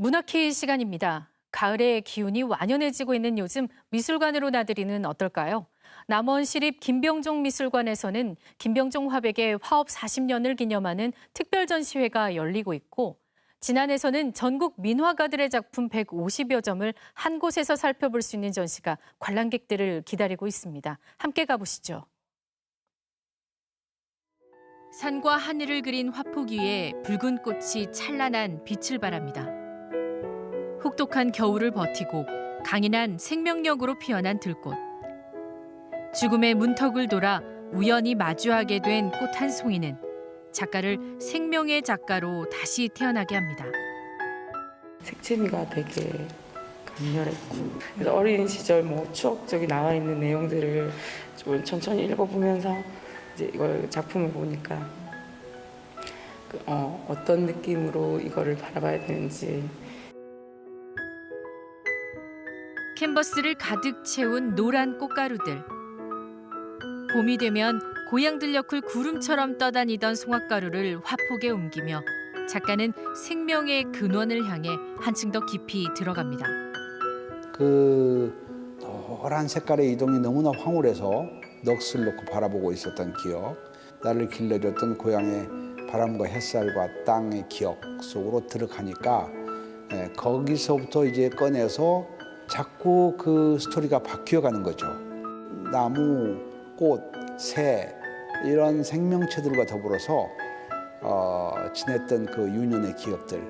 문화케이 시간입니다. 가을의 기운이 완연해지고 있는 요즘 미술관으로 나들이는 어떨까요? 남원시립 김병종 미술관에서는 김병종 화백의 화업 40년을 기념하는 특별 전시회가 열리고 있고 진안에서는 전국 민화가들의 작품 150여 점을 한 곳에서 살펴볼 수 있는 전시가 관람객들을 기다리고 있습니다. 함께 가보시죠. 산과 하늘을 그린 화폭 위에 붉은 꽃이 찬란한 빛을 발합니다. 혹독한 겨울을 버티고 강인한 생명력으로 피어난 들꽃. 죽음의 문턱을 돌아 우연히 마주하게 된 꽃 한 송이는 작가를 생명의 작가로 다시 태어나게 합니다. 색채미가 되게 강렬했고 그래서 어린 시절 뭐 추억적이 나와 있는 내용들을 좀 천천히 읽어보면서 이제 이걸 작품을 보니까 그, 어, 어떤 느낌으로 이거를 바라봐야 되는지 캔버스를 가득 채운 노란 꽃가루들. 봄이 되면 고향 들녘을 구름처럼 떠다니던 송화가루를 화폭에 옮기며 작가는 생명의 근원을 향해 한층 더 깊이 들어갑니다. 그 노란 색깔의 이동이 너무나 황홀해서 넋을 놓고 바라보고 있었던 기억, 나를 길러줬던 고향의 바람과 햇살과 땅의 기억 속으로 들어가니까 예, 거기서부터 이제 꺼내서 자꾸 그 스토리가 바뀌어가는 거죠. 나무, 꽃, 새 이런 생명체들과 더불어서 어, 지냈던 그 유년의 기억들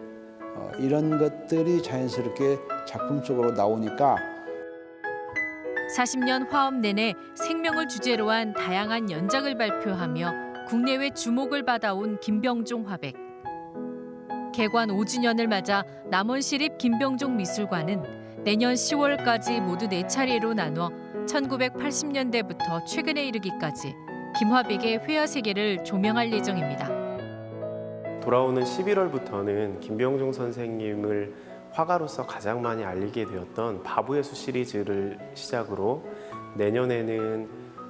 어, 이런 것들이 자연스럽게 작품 속으로 나오니까 40년 화업 내내 생명을 주제로 한 다양한 연작을 발표하며 국내외 주목을 받아온 김병종 화백. 개관 5주년을 맞아 남원시립 김병종 미술관은 내년 10월까지 모두 4차례로 나눠 1980년대부터 최근에 이르기까지 김화백의 회화 세계를 조명할 예정입니다. 돌아오는 11월부터는 김병종 선생님을 화가로서 가장 많이 알리게 되었던 바보예수 시리즈를 시작으로 내년에는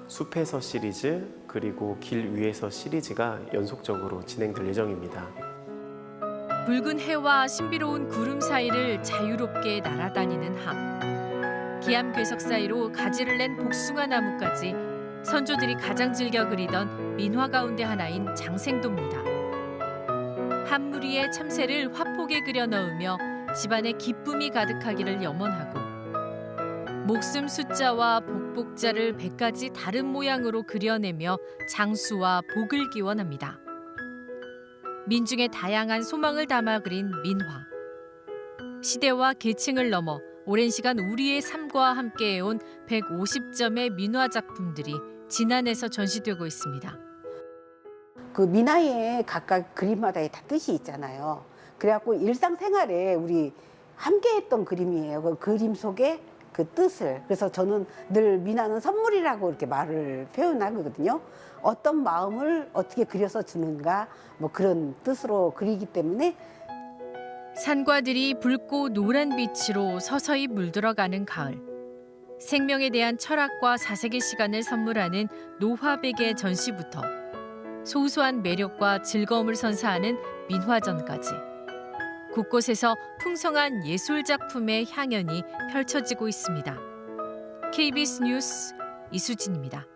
숲에서 시리즈 그리고 길 위에서 시리즈가 연속적으로 진행될 예정입니다. 붉은 해와 신비로운 구름 사이를 자유롭게 날아다니는 함. 기암 괴석 사이로 가지를 낸 복숭아 나무까지 선조들이 가장 즐겨 그리던 민화 가운데 하나인 장생도입니다. 한 무리의 참새를 화폭에 그려 넣으며 집안에 기쁨이 가득하기를 염원하고 목숨 숫자와 복복자를 100가지 다른 모양으로 그려내며 장수와 복을 기원합니다. 민중의 다양한 소망을 담아 그린 민화. 시대와 계층을 넘어 오랜 시간 우리의 삶과 함께해온 150점의 민화 작품들이 진안에서 전시되고 있습니다. 그 미나에 각각 그림마다 다 뜻이 있잖아요. 그래갖고 일상생활에 우리 함께했던 그림이에요. 그 그림 속에 그 뜻을. 그래서 저는 늘 미나는 선물이라고 이렇게 말을 표현하거든요. 어떤 마음을 어떻게 그려서 주는가 뭐 그런 뜻으로 그리기 때문에 산과 들이 붉고 노란 빛으로 서서히 물들어가는 가을. 생명에 대한 철학과 사색의 시간을 선물하는 노화백의 전시부터 소소한 매력과 즐거움을 선사하는 민화전까지 곳곳에서 풍성한 예술 작품의 향연이 펼쳐지고 있습니다. KBS 뉴스 이수진입니다.